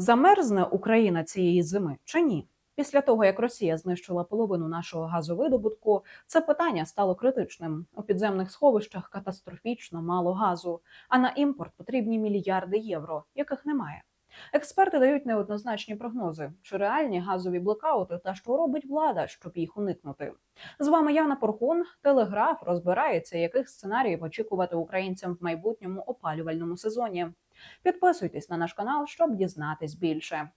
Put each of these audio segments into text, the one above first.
Замерзне Україна цієї зими чи ні? Після того, як Росія знищила половину нашого газовидобутку, це питання стало критичним. У підземних сховищах катастрофічно мало газу, а на імпорт потрібні мільярди євро, яких немає. Експерти дають неоднозначні прогнози, чи реальні газові блекаути та що робить влада, щоб їх уникнути. З вами Яна Порхун. Телеграф розбирається, яких сценаріїв очікувати українцям в майбутньому опалювальному сезоні. Підписуйтесь на наш канал, щоб дізнатись більше.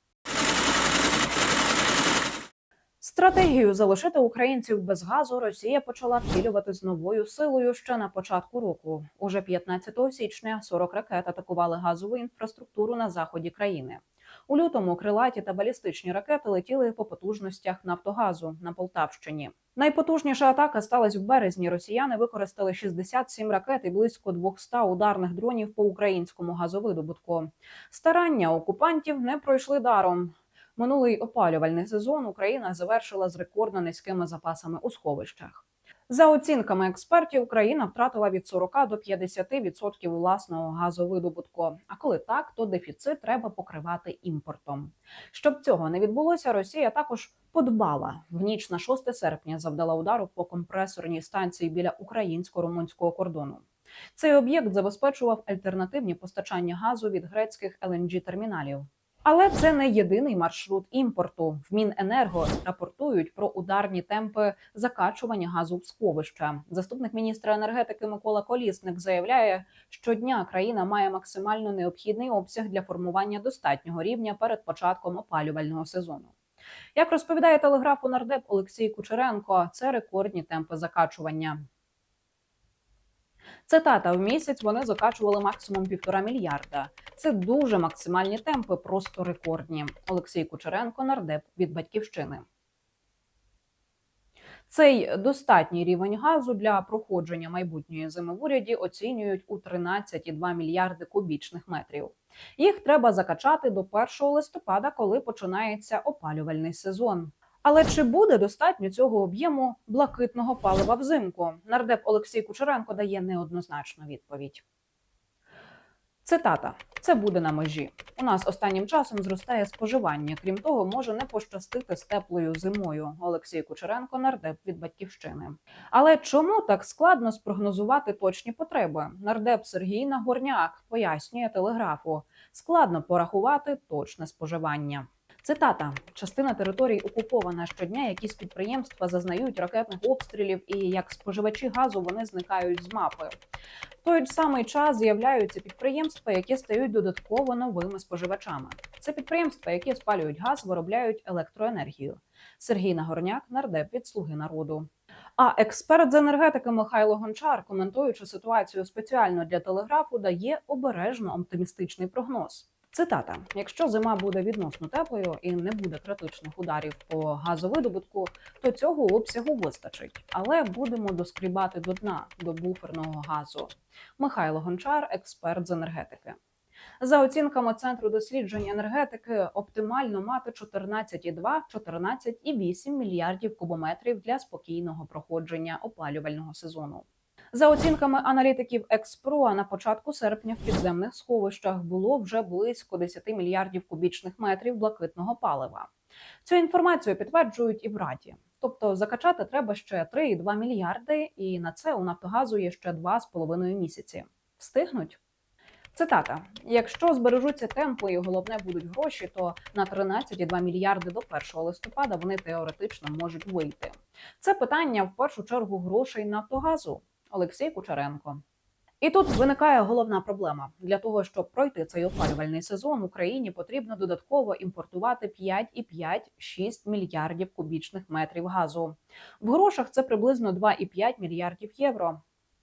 Стратегію залишити українців без газу Росія почала втілювати з новою силою ще на початку року. Уже 15 січня 40 ракет атакували газову інфраструктуру на заході країни. У лютому крилаті та балістичні ракети летіли по потужностях Нафтогазу на Полтавщині. Найпотужніша атака сталася в березні. Росіяни використали 67 ракет і близько 200 ударних дронів по українському газовидобутку. Старання окупантів не пройшли даром. Минулий опалювальний сезон Україна завершила з рекордно низькими запасами у сховищах. За оцінками експертів, Україна втратила від 40 до 50% власного газовидобутку. А коли так, то дефіцит треба покривати імпортом. Щоб цього не відбулося, Росія також подбала в ніч на 6 серпня. Завдала удару по компресорній станції біля українсько-румунського кордону. Цей об'єкт забезпечував альтернативні постачання газу від грецьких lng терміналів. Але це не єдиний маршрут імпорту. В Міненерго рапортують про ударні темпи закачування газу в сховища. Заступник міністра енергетики Микола Колісник заявляє, що дня країна має максимально необхідний обсяг для формування достатнього рівня перед початком опалювального сезону. Як розповідає телеграфу нардеп Олексій Кучеренко, це рекордні темпи закачування. Цитата в місяць вони закачували максимум півтора мільярда. Це дуже максимальні темпи, просто рекордні. Олексій Кучеренко, нардеп від батьківщини. Цей достатній рівень газу для проходження майбутньої зими в уряді оцінюють у 13,2 мільярди кубічних метрів. Їх треба закачати до 1 листопада, коли починається опалювальний сезон. Але чи буде достатньо цього об'єму блакитного палива взимку? Нардеп Олексій Кучеренко дає неоднозначну відповідь. Цитата: це буде на межі. У нас останнім часом зростає споживання. Крім того, може не пощастити з теплою зимою. Олексій Кучеренко, нардеп від батьківщини. Але чому так складно спрогнозувати точні потреби? Нардеп Сергій Нагорняк пояснює телеграфу: складно порахувати точне споживання. Цитата: частина територій окупована щодня. Якісь підприємства зазнають ракетних обстрілів, і як споживачі газу вони зникають з мапи. В той самий час з'являються підприємства, які стають додатково новими споживачами. Це підприємства, які спалюють газ, виробляють електроенергію. Сергій Нагорняк, нардеп від слуги народу. А експерт з енергетики Михайло Гончар, коментуючи ситуацію спеціально для телеграфу, дає обережно оптимістичний прогноз. Цитата: якщо зима буде відносно теплою і не буде критичних ударів по газовидобутку, то цього обсягу вистачить, але будемо доскрібати до дна до буферного газу. Михайло Гончар, експерт з енергетики. За оцінками центру досліджень енергетики, оптимально мати 14,2-14,8 мільярдів кубометрів для спокійного проходження опалювального сезону. За оцінками аналітиків Експро, на початку серпня в підземних сховищах було вже близько 10 мільярдів кубічних метрів блакитного палива. Цю інформацію підтверджують і в Раді. Тобто закачати треба ще 3,2 мільярди, і на це у Нафтогазу є ще 2,5 місяці. Встигнуть? Цитата: якщо збережуться темпи і головне будуть гроші, то на 13,2 мільярди до 1 листопада вони теоретично можуть вийти. Це питання в першу чергу грошей Нафтогазу. Олексій Кучеренко. І тут виникає головна проблема для того, щоб пройти цей опалювальний сезон. Україні потрібно додатково імпортувати 5,5-6 мільярдів кубічних метрів газу. В грошах це приблизно 2,5 мільярдів євро.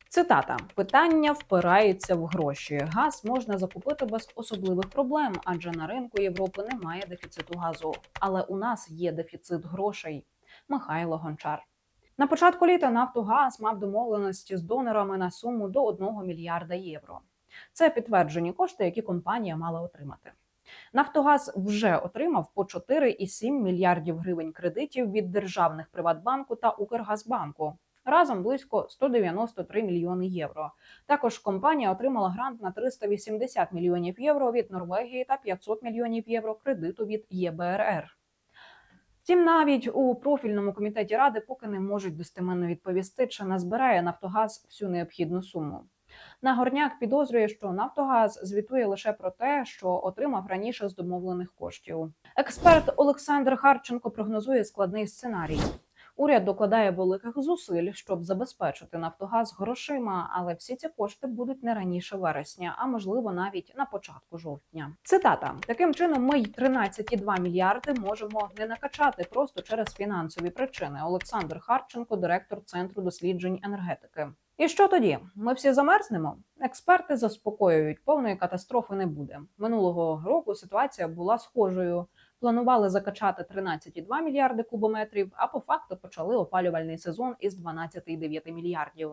Цитата: питання впирається в гроші. Газ можна закупити без особливих проблем, адже на ринку Європи немає дефіциту газу. Але у нас є дефіцит грошей. Михайло Гончар. На початку літа Нафтогаз мав домовленості з донорами на суму до 1 мільярда євро. Це підтверджені кошти, які компанія мала отримати. Нафтогаз вже отримав по 4,7 мільярдів гривень кредитів від державних Приватбанку та Укргазбанку. разом близько 193 мільйони євро. Також компанія отримала грант на 380 мільйонів євро від Норвегії та 500 мільйонів євро кредиту від ЄБРР. Втім, навіть у профільному комітеті ради поки не можуть достеменно відповісти, чи назбирає Нафтогаз всю необхідну суму. Нагорняк підозрює, що Нафтогаз звітує лише про те, що отримав раніше з домовлених коштів. Експерт Олександр Харченко прогнозує складний сценарій. Уряд докладає великих зусиль, щоб забезпечити Нафтогаз грошима, але всі ці кошти будуть не раніше вересня, а можливо навіть на початку жовтня. Цитата: таким чином, ми й 13,2 мільярди можемо не накачати просто через фінансові причини. Олександр Харченко, директор центру досліджень енергетики. І що тоді? Ми всі замерзнемо? Експерти заспокоюють, повної катастрофи не буде. Минулого року ситуація була схожою. Планували закачати 13,2 мільярди кубометрів, а по факту почали опалювальний сезон із 12,9 мільярдів.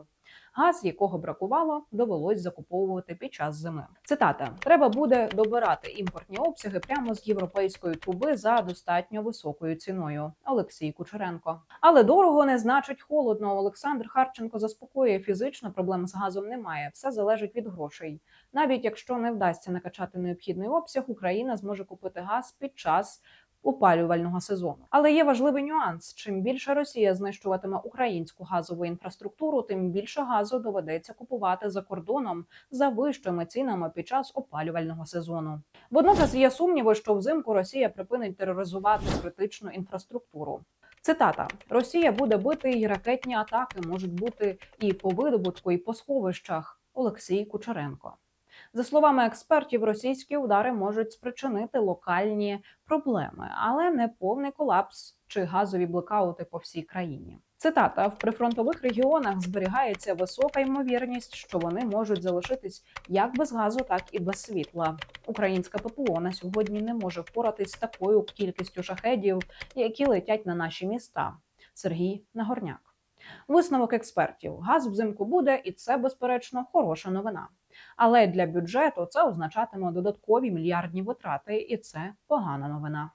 Газ, якого бракувало, довелось закуповувати під час зими. Цитата: треба буде добирати імпортні обсяги прямо з європейської труби за достатньо високою ціною. Олексій Кучеренко. Але дорого не значить холодно. Олександр Харченко заспокоює фізично проблем з газом немає. Все залежить від грошей. Навіть якщо не вдасться накачати необхідний обсяг, Україна зможе купити газ під час опалювального сезону. Але є важливий нюанс: чим більше Росія знищуватиме українську газову інфраструктуру, тим більше газу доведеться купувати за кордоном за вищими цінами під час опалювального сезону. Водночас є сумніви, що взимку Росія припинить тероризувати критичну інфраструктуру. Цитата: Росія буде бити і ракетні атаки можуть бути і по видобутку, і по сховищах. Олексій Кучеренко. За словами експертів, російські удари можуть спричинити локальні проблеми, але не повний колапс чи газові блекаути по всій країні. Цитата: в прифронтових регіонах зберігається висока ймовірність, що вони можуть залишитись як без газу, так і без світла. Українська ППО на сьогодні не може впоратись з такою кількістю шахедів, які летять на наші міста. Сергій Нагорняк. Висновок експертів: газ взимку буде, і це безперечно хороша новина. Але для бюджету це означатиме додаткові мільярдні витрати, і це погана новина.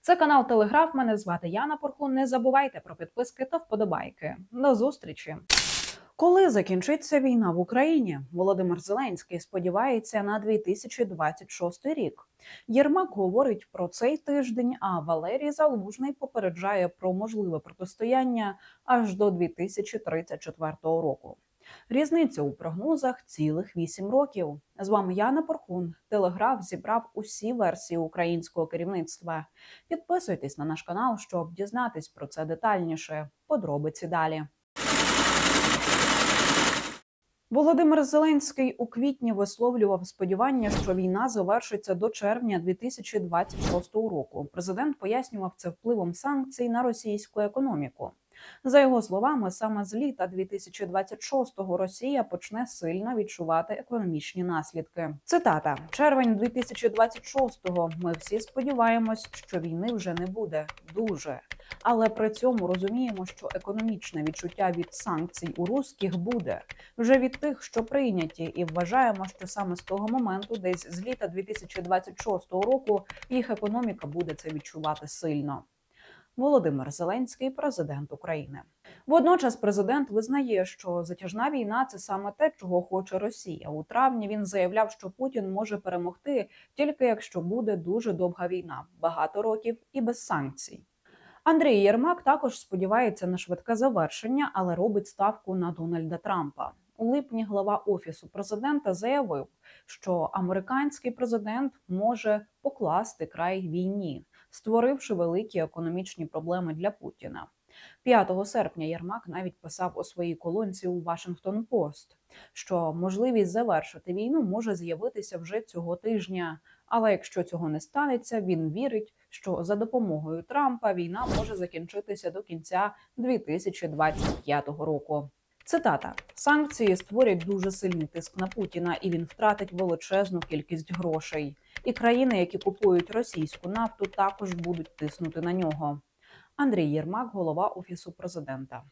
Це канал Телеграф. Мене звати Яна Порхун. Не забувайте про підписки та вподобайки. До зустрічі. Коли закінчиться війна в Україні, Володимир Зеленський сподівається на 2026 рік. Єрмак говорить про цей тиждень, а Валерій Залужний попереджає про можливе протистояння аж до 2034 року. Різниця у прогнозах цілих вісім років. З вами Яна Порхун. Телеграф зібрав усі версії українського керівництва. Підписуйтесь на наш канал, щоб дізнатись про це детальніше. Подробиці далі. Володимир Зеленський у квітні висловлював сподівання, що війна завершиться до червня 2026 року. Президент пояснював це впливом санкцій на російську економіку. За його словами, саме з літа 2026-го Росія почне сильно відчувати економічні наслідки. Цитата: червень 2026-го Ми всі сподіваємось, що війни вже не буде дуже, але при цьому розуміємо, що економічне відчуття від санкцій у русських буде вже від тих, що прийняті, і вважаємо, що саме з того моменту, десь з літа 2026 року, їх економіка буде це відчувати сильно. Володимир Зеленський, президент України. Водночас, президент визнає, що затяжна війна це саме те, чого хоче Росія. У травні він заявляв, що Путін може перемогти тільки якщо буде дуже довга війна, багато років і без санкцій. Андрій Єрмак також сподівається на швидке завершення, але робить ставку на Дональда Трампа. У липні глава офісу президента заявив, що американський президент може покласти край війні, створивши великі економічні проблеми для Путіна. 5 серпня Єрмак навіть писав у своїй колонці у Вашингтон Пост, що можливість завершити війну може з'явитися вже цього тижня. Але якщо цього не станеться, він вірить, що за допомогою Трампа війна може закінчитися до кінця 2025 року. Цитата: санкції створять дуже сильний тиск на Путіна, і він втратить величезну кількість грошей. І країни, які купують російську нафту, також будуть тиснути на нього. Андрій Єрмак, голова офісу президента.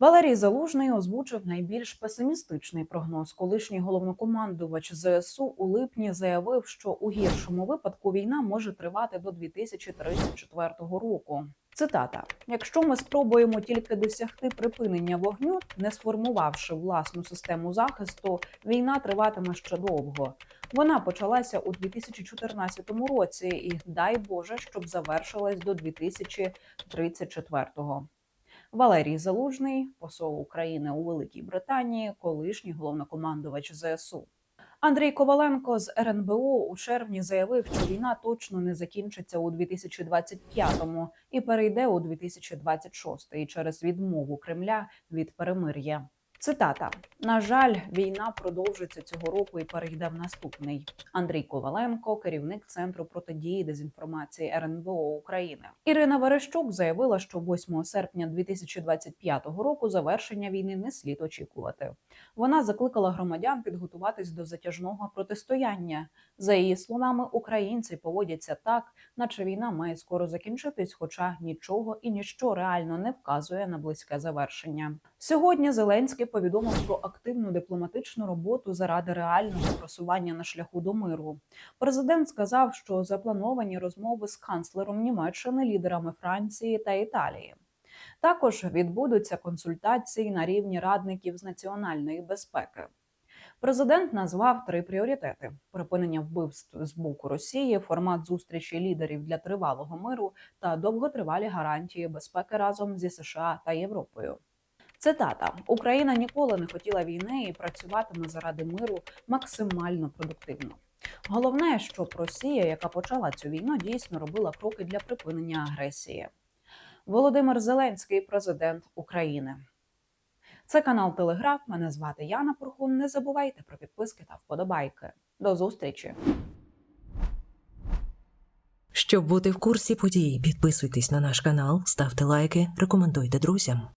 Валерій Залужний озвучив найбільш песимістичний прогноз. Колишній головнокомандувач ЗСУ у липні заявив, що у гіршому випадку війна може тривати до 2034 року. Цитата: якщо ми спробуємо тільки досягти припинення вогню, не сформувавши власну систему захисту, війна триватиме ще довго. Вона почалася у 2014 році, і дай Боже, щоб завершилась до 2034-го. Валерій Залужний, посол України у Великій Британії, колишній головнокомандувач ЗСУ. Андрій Коваленко з РНБО у червні заявив, що війна точно не закінчиться у 2025-му і перейде у 2026 через відмову Кремля від перемир'я. Цитата: на жаль, війна продовжиться цього року і перейде в наступний. Андрій Коваленко, керівник центру протидії дезінформації РНБО України. Ірина Верещук заявила, що 8 серпня 2025 року завершення війни не слід очікувати. Вона закликала громадян підготуватись до затяжного протистояння. За її словами, українці поводяться так, наче війна має скоро закінчитись, хоча нічого і ніщо реально не вказує на близьке завершення. Сьогодні Зеленський повідомив про активну дипломатичну роботу заради реального просування на шляху до миру. Президент сказав, що заплановані розмови з канцлером Німеччини, лідерами Франції та Італії. Також відбудуться консультації на рівні радників з національної безпеки. Президент назвав три пріоритети: припинення вбивств з боку Росії, формат зустрічі лідерів для тривалого миру та довготривалі гарантії безпеки разом зі США та Європою. Цитата: Україна ніколи не хотіла війни і працюватиме заради миру максимально продуктивно. Головне, щоб Росія, яка почала цю війну, дійсно робила кроки для припинення агресії. Володимир Зеленський, президент України. Це канал Телеграф. Мене звати Яна Пурхун. Не забувайте про підписки та вподобайки. До зустрічі! Щоб бути в курсі подій, підписуйтесь на наш канал, ставте лайки, рекомендуйте друзям.